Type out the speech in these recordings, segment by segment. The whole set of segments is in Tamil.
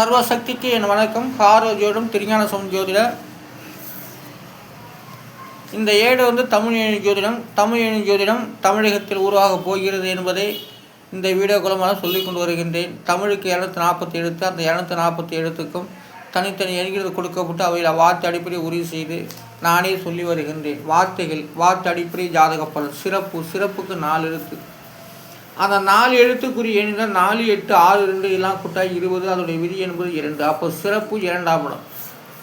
சர்வசக்திக்கு என் வணக்கம். காரோ திருஞான சுவாமி ஜோதிட. இந்த ஏடு வந்து தமிழ் ஏணி ஜோதிடம். தமிழ் ஏணி ஜோதிடம் தமிழகத்தில் உருவாக போகிறது என்பதை இந்த வீடியோ குலமாக சொல்லிக் கொண்டு வருகின்றேன். தமிழுக்கு இரநூத்தி நாற்பத்தி எழுத்து அந்த இரநூத்தி நாற்பத்தி எழுத்துக்கும் தனித்தனி எண்கிறது கொடுக்கப்பட்டு அவையில் வார்த்தை அடிப்படை உறுதி செய்து நானே சொல்லி வருகின்றேன். வார்த்தைகள் வார்த்தை அடிப்படை ஜாதக பலன் சிறப்பு சிறப்புக்கு நாலு எழுத்து. அந்த நாலு எழுத்துக்குரிய எண்ணில் நாலு எட்டு ஆறு ரெண்டு எல்லாம் கூட்டாய் இருபது அதோடைய விதி என்பது இரண்டு. அப்போ சிறப்பு இரண்டாம் இடம்.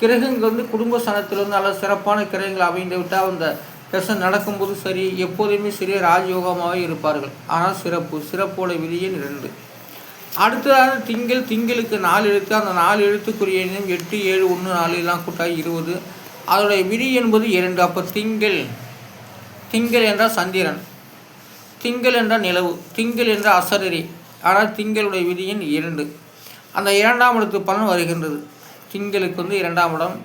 கிரகங்கள் வந்து குடும்ப சனத்தில் வந்து நல்ல சிறப்பான கிரகங்கள் அமைந்து விட்டால் அந்த தசை நடக்கும்போது சரி எப்போதுமே சரியாக ராஜயோகமாகவே இருப்பார்கள். ஆனால் சிறப்பு சிறப்போட விதியின் இரண்டு. அடுத்ததாக திங்கள் திங்களுக்கு நாலு எழுத்து அந்த நாலு எழுத்துக்குரிய எண்ணும் எட்டு ஏழு ஒன்று நாலு எல்லாம் கூட்டாய் இருபது. அதோடைய விதி என்பது இரண்டு. அப்போ திங்கள் திங்கள் என்றால் சந்திரன். திங்கள் என்ற நிலவு திங்கள் என்ற அசரரி ஆனால் திங்களுடைய விதியின் இரண்டு. அந்த இரண்டாம் இடத்து பலன் வருகின்றது. திங்களுக்கு வந்து இரண்டாம் இடம்.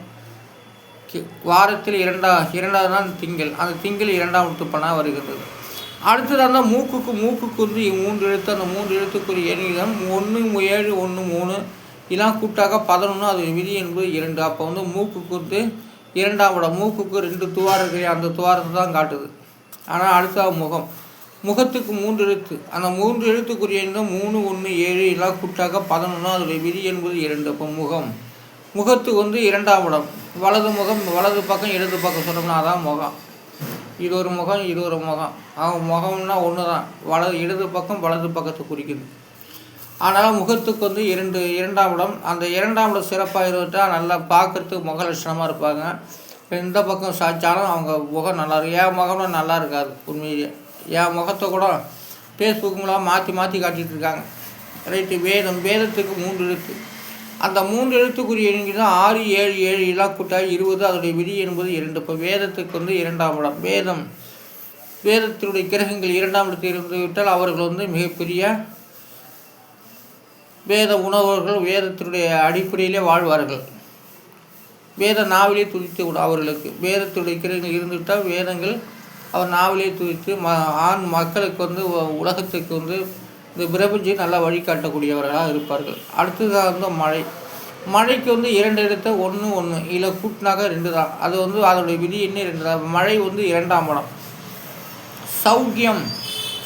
கி- வாரத்தில் இரண்டா இரண்டாவது தான் திங்கள். அந்த திங்கள் இரண்டாம் இடத்து பலனாக வருகின்றது. அடுத்தது அந்த மூக்குக்கு மூக்குக்கு வந்து மூன்று எழுத்து. அந்த மூன்று எழுத்துக்குரிய எண்ணிடம் ஒன்று ஏழு ஒன்று மூணு. இதெல்லாம் கூட்டாக பதினொன்று. அது விதி என்பது இரண்டு. அப்போ வந்து மூக்குக்கு வந்து இரண்டாம் இடம். மூக்குக்கு ரெண்டு துவாரம் இருக்கிற அந்த துவாரத்தை தான் காட்டுது. ஆனால் அடுத்தது முகம். முகத்துக்கு மூன்று எழுத்து. அந்த மூன்று எழுத்துக்குரிய எண்ணிடம் மூணு ஒன்று ஏழு எல்லாம் கூட்டாக பதினொன்று அதோடைய விதி என்பது இரண்டு. அப்போ முகம். முகத்துக்கு வந்து இரண்டாம் இடம். வலது முகம் வலது பக்கம் இடது பக்கம் சொன்னோம்னா அதான் முகம். இது ஒரு முகம் இது ஒரு முகம். அவங்க முகம்னா ஒன்று தான் வலது இடது பக்கம் வலது பக்கத்தை குறிக்குது. ஆனால் முகத்துக்கு வந்து இரண்டு இரண்டாம் இடம். அந்த இரண்டாம் இடம் சிறப்பாக இருந்துட்டால் நல்லா பார்க்கறதுக்கு முக லட்சணமாக இருப்பாங்க. எந்த பக்கம் சாய்ச்சாலும் அவங்க முகம் நல்லா இருக்கும் என் முகம்னா நல்லா இருக்காது உண்மையிலேயே. என் முகத்தை கூட ஃபேஸ்புக் மூலம் மாற்றி மாற்றி காட்டிகிட்டு இருக்காங்க. ரைட்டு வேதம் வேதத்துக்கு மூன்று எழுத்து. அந்த மூன்று எழுத்துக்குரிய தான் ஆறு ஏழு ஏழு இலா இருபது அதோடைய விதி என்பது இரண்டு. இப்போ வேதத்துக்கு வந்து இரண்டாம் இடம். வேதம். வேதத்தினுடைய கிரகங்கள் இரண்டாம் இடத்தில் இருந்து விட்டால் அவர்கள் வந்து மிகப்பெரிய வேத உணவர்கள் வேதத்தினுடைய அடிப்படையிலே வாழ்வார்கள். வேத நாவிலே துதித்து விடும் அவர்களுக்கு. வேதத்துடைய கிரகங்கள் இருந்துவிட்டால் வேதங்கள் அவர் நாவலே துதித்து ம ஆண் மக்களுக்கு வந்து உலகத்துக்கு வந்து இந்த பிரபஞ்சம் நல்லா வழிகாட்டக்கூடியவர்களாக இருப்பார்கள். அடுத்ததாக வந்து மழை. மழைக்கு வந்து இரண்டு இடத்த ஒன்று ஒன்று இல்லை கூட்டினாக்கா ரெண்டு தான். அது வந்து அதோடைய விதி என்ன ரெண்டு தான்? மழை வந்து இரண்டாம் படம். சௌக்கியம்.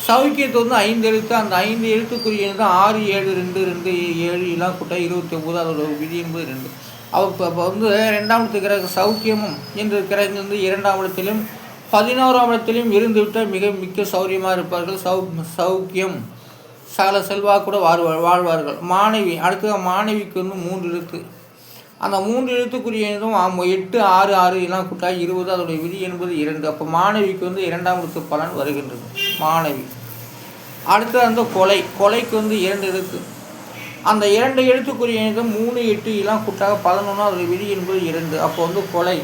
சௌக்கியத்தை வந்து ஐந்து எழுத்து அந்த ஐந்து எழுத்துக்குரிய தான்? ஆறு ஏழு ரெண்டு ரெண்டு ஏழு எல்லாம் கூட்ட இருபத்தி ஒம்பது அதோட விதி என்பது ரெண்டு. அவ இப்போ இப்போ வந்து ரெண்டாம் இடத்து கிரக சௌக்கியமும் என்ற கிரகம் வந்து இரண்டாம் இடத்திலும் பதினோராம் இடத்திலையும் இருந்துவிட்டால் மிக மிக்க சௌரியமாக இருப்பார்கள். சௌ சௌக்கியம் சகல செல்வாக்கூட வாழ்வார் வாழ்வார்கள். மாணவி அடுத்தது மாணவிக்கு வந்து மூன்று எழுத்து. அந்த மூன்று எழுத்துக்குரிய எண்ணும் எட்டு ஆறு ஆறு எல்லாம் கூட்டாக இருபது அதோடைய விதி என்பது இரண்டு. அப்போ மாணவிக்கு வந்து இரண்டாம் எழுத்து பலன் வருகின்றது. மாணவி. அடுத்தது அந்த கொலை. கொலைக்கு வந்து இரண்டு எழுத்து. அந்த இரண்டு எழுத்துக்குரிய எண்ணும் மூணு எட்டு எல்லாம் கூட்டாக பதினொன்று அதோடைய விதி என்பது இரண்டு. அப்போ வந்து கொலை.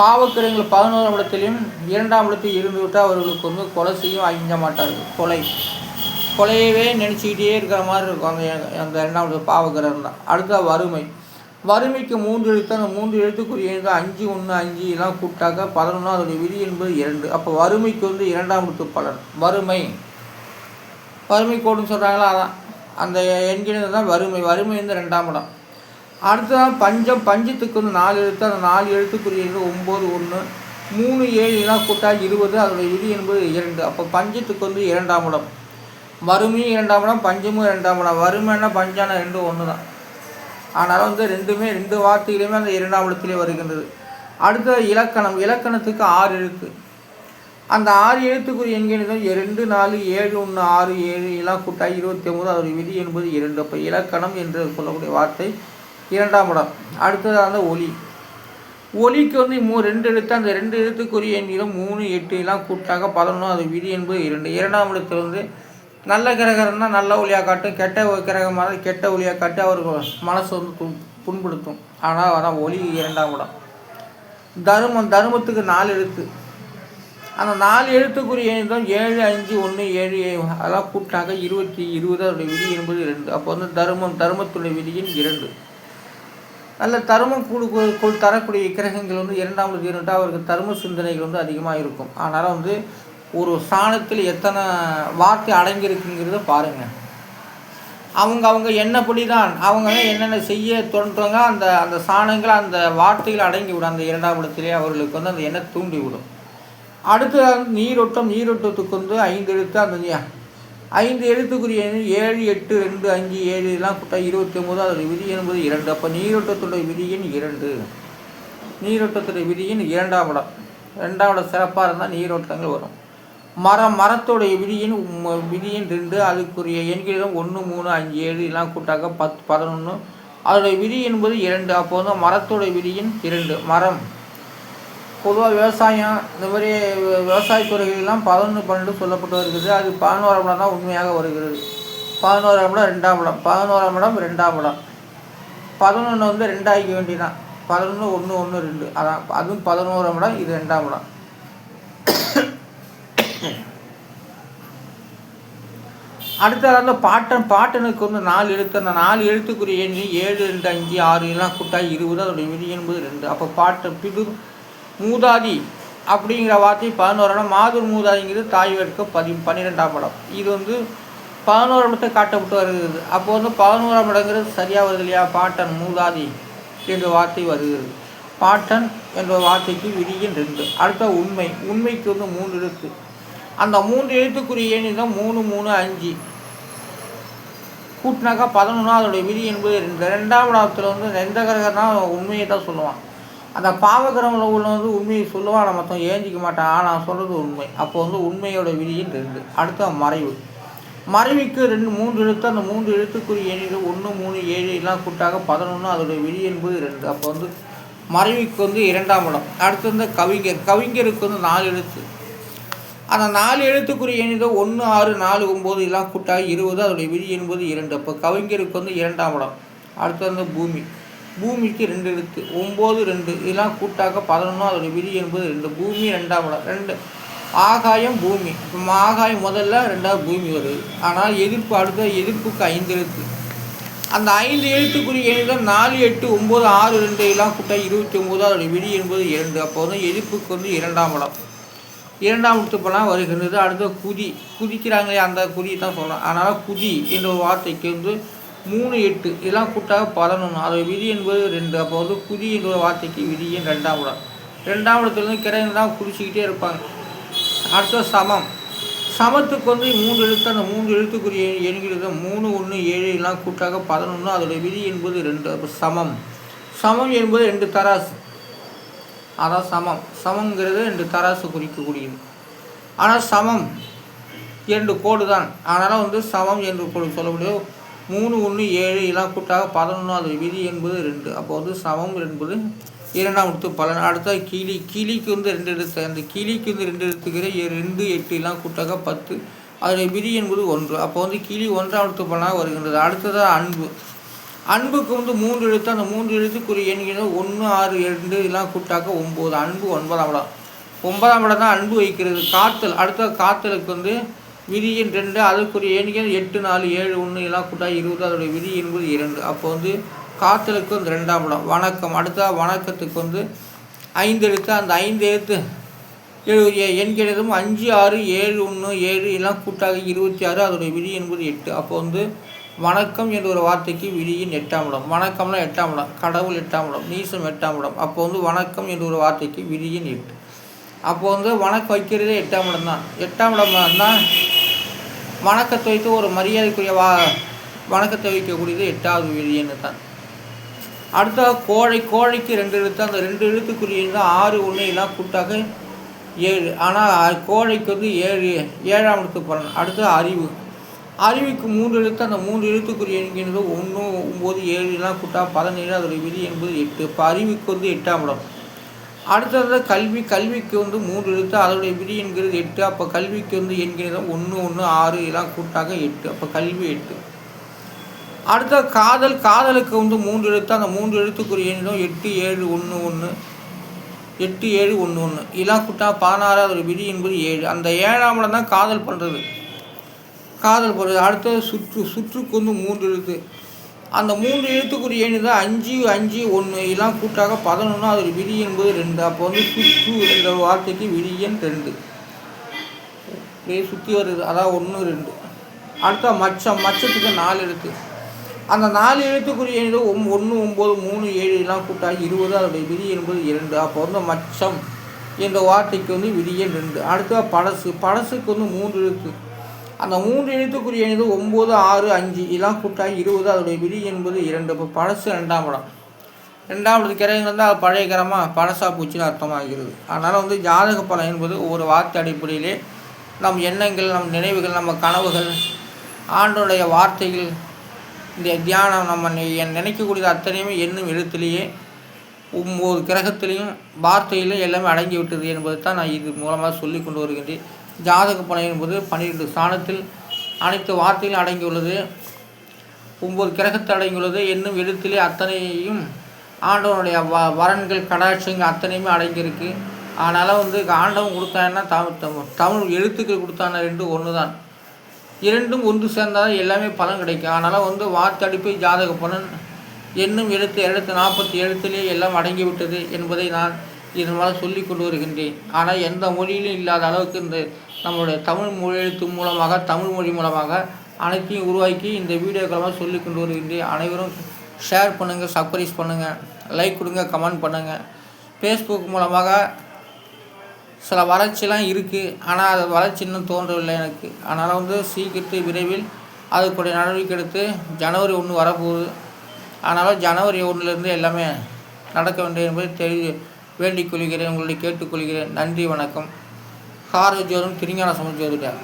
பாவக்கிரங்கள் பதினோராம் இடத்திலையும் இரண்டாம் இடத்தில் இருந்து விட்டால் அவர்களுக்கு வந்து கொலை செய்யும் அழிஞ்ச மாட்டார்கள். கொலை. கொலையவே நினச்சிக்கிட்டே இருக்கிற மாதிரி இருக்கும். அந்த அந்த ரெண்டாவது பாவக்கிரகம் தான். அடுத்த வறுமை. வறுமைக்கு மூன்று எழுத்து. அந்த மூன்று எழுத்துக்குரிய எழுத்து அஞ்சு ஒன்று அஞ்சு எல்லாம் கூப்பிட்டாக்க பதினொன்று அதோடைய விதி என்பது இரண்டு. அப்போ வறுமைக்கு வந்து இரண்டாம் எழுத்து பலன். வறுமை. வறுமை கோடுன்னு சொல்கிறாங்களா அதான். அந்த எண்கிறது தான் வறுமை. வறுமை வந்து ரெண்டாம் இடம். அடுத்ததான் பஞ்சம் பஞ்சத்துக்கு வந்து நாலு எழுத்து அந்த நாலு எழுத்துக்குரிய ஒம்பது ஒன்று. மூணு ஏழு கூட்டால் இருபது அதோட விதி என்பது இரண்டு. அப்போ பஞ்சத்துக்கு வந்து இரண்டாம் இடம். வறுமையும் இரண்டாம் இடம் பஞ்சமும் இரண்டாம் இடம். வறுமைன்னா பஞ்சான ரெண்டும் ஒன்று தான் ஆனாலும் வந்து ரெண்டுமே ரெண்டு வார்த்தைகளுமே அந்த இரண்டாம் இடத்திலே வருகின்றது. அடுத்த இலக்கணம். இலக்கணத்துக்கு ஆறு எழுத்து. அந்த ஆறு எழுத்துக்குரிய எண்கள் ரெண்டு நாலு ஏழு ஒன்று ஆறு ஏழு எல்லாம் கூட்டாய் இருபத்தி ஒம்பது அதோட விதி என்பது இரண்டு. அப்போ இலக்கணம் என்று சொல்லக்கூடிய வார்த்தை இரண்டாம் இடம். அடுத்ததாக அந்த ஒலி. ஒலிக்கு வந்து மூ ரெண்டு எழுத்து. அந்த ரெண்டு எழுத்துக்குரிய எண்ணிலும் மூணு எட்டு எல்லாம் கூட்டாக பதினொன்று அது விதி என்பது இரண்டு. இரண்டாம் இடத்துல வந்து நல்ல கிரகம்னா நல்ல ஒளியாக காட்டும் கெட்ட கிரகமாக கெட்ட ஒளியாக காட்டி அவர்கள் மனசு வந்து து புண்படுத்தும் ஆனால் அதான் ஒலி இரண்டாம் இடம். தருமம் தருமத்துக்கு நாலு எழுத்து. அந்த நாலு எழுத்துக்குரிய எண் ஏழு அஞ்சு ஒன்று ஏழு அதெல்லாம் கூப்பிட்டாங்க இருபத்தி இருபது அதோடைய விதி என்பது இரண்டு. அப்போ வந்து தருமம் தருமத்துடைய விதியின் இரண்டு. நல்ல தருமம் கூடு தரக்கூடிய கிரகங்கள் வந்து இரண்டாம் இடத்தில் இருந்துட்டால் அவருக்கு தரும சிந்தனைகள் வந்து அதிகமாக இருக்கும். அதனால் வந்து ஒரு ஸ்தானத்தில் எத்தனை வார்த்தை அடங்கியிருக்குங்கிறத பாருங்கள் அவங்க அவங்க என்னப்படி தான் அவங்க என்னென்ன செய்ய தோன்றாங்க அந்த அந்த சாணங்கள் அந்த வார்த்தைகள் அடங்கி விடும் அந்த இரண்டாம் இடத்திலே அவர்களுக்கு வந்து அந்த எண்ணெய் தூண்டி விடும் அடுத்து நீரோட்டம் நீரோட்டத்துக்கு வந்து ஐந்து எழுத்து அந்த ஐந்து எழுத்துக்குரிய ஏழு எட்டு ரெண்டு அஞ்சு ஏழு இதெல்லாம் கூட்டா இருபத்தி ஒம்பது அதோட விதி என்பது இரண்டு. அப்போ நீரோட்டத்துடைய விதியின் இரண்டு. நீரோட்டத்துடைய விதியின் இரண்டாம் இடம். ரெண்டாம் இடம் சிறப்பாக இருந்தால் நீரோட்டங்கள் வரும். மரம் மரத்துடைய விதியின் விதியின் ரெண்டு அதுக்குரிய எண்களிடம் ஒன்று மூணு அஞ்சு ஏழு இதெல்லாம் கூட்டாக்க பத்து பதினொன்று அதோடைய விதி என்பது இரண்டு. அப்போ வந்து மரத்துடைய விதியின் இரண்டு. மரம் பொதுவாக விவசாயம் இந்த மாதிரி விவசாய துறைகளெல்லாம் பதினொன்று பன்னெண்டு சொல்லப்பட்டு வருகிறது அது பதினோராம் இடம் தான் உண்மையாக வருகிறது. பதினோராம் இடம் ரெண்டாம் இடம். பதினோராம் இடம் ரெண்டாம் இடம். பதினொன்று வந்து ரெண்டாயிக்க வேண்டியதான் பதினொன்று ஒன்று ஒன்று ரெண்டு. அதான் அதுவும் பதினோராம் இடம் இது ரெண்டாம் இடம். அடுத்தது அந்த பாட்டன். பாட்டனுக்கு வந்து நாலு எழுத்து. அந்த நாலு எழுத்துக்குரிய எண்ணி ஏழு ரெண்டு அஞ்சு ஆறு எல்லாம் கூட்டா இருபது அதோடைய விதி என்பது ரெண்டு. அப்போ பாட்டன் பிது மூதாதி அப்படிங்கிற வார்த்தை பதினோராடம் மாதூர் மூதாதிங்கிறது தாய் வர்க்க பதி பன்னிரெண்டாம் படம் இது வந்து பதினோராம் இடத்தை காட்டப்பட்டு வருகிறது. அப்போ வந்து பதினோராம் இடங்கிறது சரியாக வருது இல்லையா? பாட்டன் மூதாதி என்ற வார்த்தை வருகிறது. பாட்டன் என்ற வார்த்தைக்கு விதியின் ரெண்டு. அடுத்த உண்மை. உண்மைக்கு வந்து மூன்று எழுத்து. அந்த மூன்று எழுத்துக்குரிய எண்ணி தான் மூணு மூணு அஞ்சு. கூட்டினாக்கா பதினொன்று அதோடைய விதி என்பது ரெண்டு. ரெண்டாம் இடத்துல வந்து எந்த கிரகம் தான் உண்மையை தான் சொல்லுவான். அந்த பாவகிரகத்தில் உள்ள வந்து உண்மையை சொல்லுவான் நான் மொத்தம் ஏஞ்சிக்க மாட்டான் ஆனால் சொல்கிறது உண்மை. அப்போ வந்து உண்மையோட விதியின் ரெண்டு. அடுத்த மறைவு. மறைவுக்கு ரெண்டு மூன்று எழுத்து. அந்த மூன்று எழுத்துக்குரிய எண்ணில் ஒன்று மூணு ஏழு எல்லாம் கூட்டாக பதினொன்று அதோடைய விதி என்பது ரெண்டு. அப்போ வந்து மறைவுக்கு வந்து இரண்டாம் இடம். அடுத்து வந்து கவிஞர். கவிஞருக்கு வந்து நாலு எழுத்து. அந்த நாலு எழுத்துக்குரிய எண்ணில் ஒன்று ஆறு நாலு ஒம்பது எல்லாம் கூட்டாக இருபது அதோடைய விதி என்பது இரண்டு. அப்போ கவிஞருக்கு வந்து இரண்டாம் இடம். அடுத்து வந்து பூமி. பூமிக்கு ரெண்டு எழுத்து ஒம்பது ரெண்டு இதெல்லாம் கூட்டாக பதினொன்று அதோடைய விதி என்பது ரெண்டு பூமி ரெண்டாம் இடம் ரெண்டு. ஆகாயம் பூமி. இப்போ ஆகாயம் முதல்ல ரெண்டாவது பூமி வருது. ஆனால் எதிர்ப்பு அடுத்த எதிர்ப்புக்கு ஐந்து எழுத்து. அந்த ஐந்து எழுத்துக்குரிய எண்ணில் நாலு எட்டு ஒம்பது ஆறு ரெண்டு எல்லாம் கூட்டா இருபத்தி ஒம்பது அதோடைய விதி என்பது இரண்டு. அப்போ வந்து எதிர்ப்புக்கு வந்து இரண்டாம் இடம். இரண்டாம் முத்துப்பெல்லாம் வருகின்றது. அடுத்த குதி குதிக்கிறாங்களே அந்த குதி தான் சொல்லலாம் அதனால் குதி என்ற ஒரு வார்த்தைக்கு வந்து மூணு எட்டு. இதெல்லாம் கூட்டாக பதினொன்று அதோட விதி என்பது ரெண்டு. அப்போ வந்து குதி என்ற வார்த்தைக்கு விதியின் ரெண்டாம் இடம். ரெண்டாம் இடத்துலேருந்து கிரைந்து தான் குடிச்சிக்கிட்டே இருப்பாங்க அடுத்த சமம். சமத்துக்கு வந்து மூன்று எழுத்து அந்த மூன்று எழுத்துக்குரிய எண்கிறது மூணு ஒன்று ஏழு எல்லாம் கூட்டாக பதினொன்று அதோடைய விதி என்பது ரெண்டு. அப்போ சமம். சமம் என்பது ரெண்டு தராசு. அதான் சமம். சமங்கிறது ரெண்டு தராசு குறிக்கக்கூடியது. ஆனால் சமம் இரண்டு கோடு தான். அதனால் வந்து சமம் என்று சொல்ல சொல்லக்கூடிய மூணு ஒன்று ஏழு எல்லாம் கூட்டாக பதினொன்றாவது விதி என்பது ரெண்டு. அப்போ வந்து சமம் என்பது இரண்டாம் எழுத்து பலன். அடுத்த கிளி கிளிக்கு வந்து ரெண்டு எழுத்து அந்த கிளிக்கு வந்து ரெண்டு எழுத்துக்கிற ரெண்டு எட்டு எல்லாம் கூட்டாக பத்து. அதனுடைய விதி என்பது ஒன்று. அப்போ வந்து கிளி ஒன்றாம் எழுத்து பலனாக வருகின்றது. அடுத்ததாக அன்பு. அன்புக்கு வந்து மூன்று எழுத்து. அந்த மூன்று எழுத்துக்குரிய எண்கள் ஒன்று ஆறு ரெண்டு எல்லாம் கூட்டாக்க ஒம்பது. அன்பு ஒன்பதாம் இடம். ஒன்பதாம் இடம் தான் அன்பு வைக்கிறது. காத்தல். அடுத்த காத்தலுக்கு வந்து விதியின் ரெண்டு அதற்குரிய எண்கள் எட்டு நாலு ஏழு ஒன்று எல்லாம் கூட்டா இருபது அதோடைய விதி என்பது இரண்டு. அப்போ வந்து காத்தலுக்கு வந்து ரெண்டாம் இடம். வணக்கம். அடுத்த வணக்கத்துக்கு வந்து ஐந்து எழுத்து அந்த ஐந்து எழுத்து எண்கிறதும் அஞ்சு ஆறு ஏழு ஒன்று ஏழு எல்லாம் கூட்டாக இருபத்தி ஆறு அதோடைய விதி என்பது எட்டு. அப்போ வந்து வணக்கம் என்ற ஒரு வார்த்தைக்கு விதியின் எட்டாம் இடம். வணக்கம்னா எட்டாம் இடம். கடவுள் எட்டாம் இடம். நீசம் எட்டாம் இடம். அப்போ வந்து வணக்கம் என்ற ஒரு வார்த்தைக்கு விதியின் எட்டு. அப்போ வந்து வணக்கம் வைக்கிறதே எட்டாம் இடம் தான். எட்டாம் இடம் தான் வணக்கத்தை வைத்து ஒரு மரியாதைக்குரிய வா வணக்கத்தை வைக்கக்கூடியது எட்டாவது விதின்னு தான் அடுத்த கோழை கோழைக்கு ரெண்டு எழுத்து அந்த ரெண்டு எழுத்துக்குரிய ஆறு ஒன்று எல்லாம் கூட்டாக ஏழு. ஆனால் கோழைக்கு வந்து ஏழு ஏழாம் எழுத்து பலன் அடுத்து அறிவு. அறிவுக்கு மூன்று எழுத்து அந்த மூன்று எழுத்துக்குரிய என்கின்றது ஒன்று ஒம்பது ஏழு எல்லாம் கூட்டா பதினேழு அதோடைய விதி என்பது எட்டு. இப்போ அறிவுக்கு வந்து எட்டாம் இடம். அடுத்தது கல்வி கல்விக்கு வந்து மூன்று எழுத்து அதோடைய விதி என்கிறது எட்டு. அப்போ கல்விக்கு வந்து என்கிறது ஒன்று ஒன்று ஆறு எல்லாம் கூட்டாக எட்டு. அப்போ கல்வி எட்டு. அடுத்த காதல் காதலுக்கு வந்து மூன்று எழுத்து. அந்த மூன்று எழுத்துக்குரிய எண்ணிடம் எட்டு ஏழு ஒன்று ஒன்று எட்டு ஏழு ஒன்று ஒன்று இதெல்லாம் கூட்டா பதினாறாவது விதி என்பது ஏழு. அந்த ஏழாம் இடம் தான் காதல் பண்ணுறது காதல் பண்ணுறது அடுத்தது சுற்று சுற்றுக்கு வந்து மூன்று எழுத்து. அந்த மூன்று எழுத்துக்குரிய எண் தான் அஞ்சு அஞ்சு ஒன்று எல்லாம் கூட்டாக பதினொன்று அது விதி என்பது ரெண்டு. அப்போ வந்து சுற்று என்ற வார்த்தைக்கு விதியன் ரெண்டு. அப்படியே சுற்றி வருது. அதான் ஒன்று ரெண்டு. அடுத்த மச்சம். மச்சத்துக்கு நாலு எழுத்து. அந்த நாலு எழுத்துக்குரிய இது ஒம் ஒன்று ஒம்பது மூணு ஏழு எல்லாம் கூட்டாகி இருபது அதோடைய விதி என்பது இரண்டு. அப்போ வந்து மச்சம் என்ற வார்த்தைக்கு வந்து விதியே ரெண்டு. அடுத்த பழசு பழசுக்கு வந்து மூன்று எழுத்து. அந்த மூன்று எழுத்துக்குரிய எண்ணது ஒம்பது ஆறு அஞ்சு இதெல்லாம் கூட்டாகி இருபது அதோடைய விதி என்பது இரண்டு. இப்போ பழசு ரெண்டாம் படம் ரெண்டாவது கிரகங்கள் தான் அது பழைய கிரமாக பழசா பூச்சின்னு அர்த்தமாகிறது. அதனால் வந்து ஜாதக பலம் என்பது ஒவ்வொரு வார்த்தை அடிப்படையிலே நம் எண்ணங்கள் நம் நினைவுகள் நம்ம கனவுகள் ஆண்டோடைய வார்த்தைகள் இந்த தியானம் நம்ம நினைக்கக்கூடியது அத்தனையுமே எண்ணும் எழுத்துலேயே ஒவ்வொரு கிரகத்திலையும் வார்த்தையிலும் எல்லாமே அடங்கி விட்டது என்பது தான் நான் இது மூலமாக சொல்லி கொண்டு வருகின்றேன். ஜாதக பலன் என்பது பன்னிரெண்டு ஸ்தானத்தில் அனைத்து வார்த்தையில் அடங்கியுள்ளது. ஒம்பது கிரகத்தில் அடங்கியுள்ளது. என்னும் எழுத்திலே அத்தனையும் ஆண்டவனுடைய வ வரன்கள் கடாட்சங்கள் அத்தனையுமே அடங்கியிருக்கு. அதனால் வந்து ஆண்டவன் கொடுத்தான்னா தமிழ் தமிழ் தமிழ் எழுத்துக்கள் கொடுத்தான ரெண்டும் ஒன்று தான் இரண்டும் ஒன்று சேர்ந்தால் எல்லாமே பலன் கிடைக்கும். அதனால் வந்து வார்த்தடிப்பு ஜாதக பலன் என்னும் எழுத்து எழுத்து நாற்பத்தி எழுத்துலேயே எல்லாம் அடங்கிவிட்டது என்பதை நான் இதன் மூலம் சொல்லி கொண்டு வருகின்றேன். ஆனால் எந்த மொழியிலும் இல்லாத அளவுக்கு இந்த நம்மளுடைய தமிழ் மொழி எழுத்து மூலமாக தமிழ் மொழி மூலமாக அனைத்தையும் உருவாக்கி இந்த வீடியோக்களமாக சொல்லி கொண்டு வருகின்றேன். அனைவரும் ஷேர் பண்ணுங்கள் சப்ரைஸ் பண்ணுங்கள் லைக் கொடுங்க கமெண்ட் பண்ணுங்கள் ஃபேஸ்புக் மூலமாக சில வறட்சிலாம் இருக்குது ஆனால் அது வளர்ச்சி இன்னும் தோன்றவில்லை எனக்கு. அதனால் வந்து சீக்கிரத்து விரைவில் அதுக்குடைய நடவடிக்கை எடுத்து ஜனவரி ஒன்று வரப்போகுது. அதனால் ஜனவரி ஒன்றுலேருந்து எல்லாமே நடக்க வேண்டும் என்பதை தெரி வேண்டிக் கொள்கிறேன். உங்களுடைய கேட்டுக்கொள்கிறேன் நன்றி வணக்கம். கார ஜோதம் திருஞான சமஜோதிடர்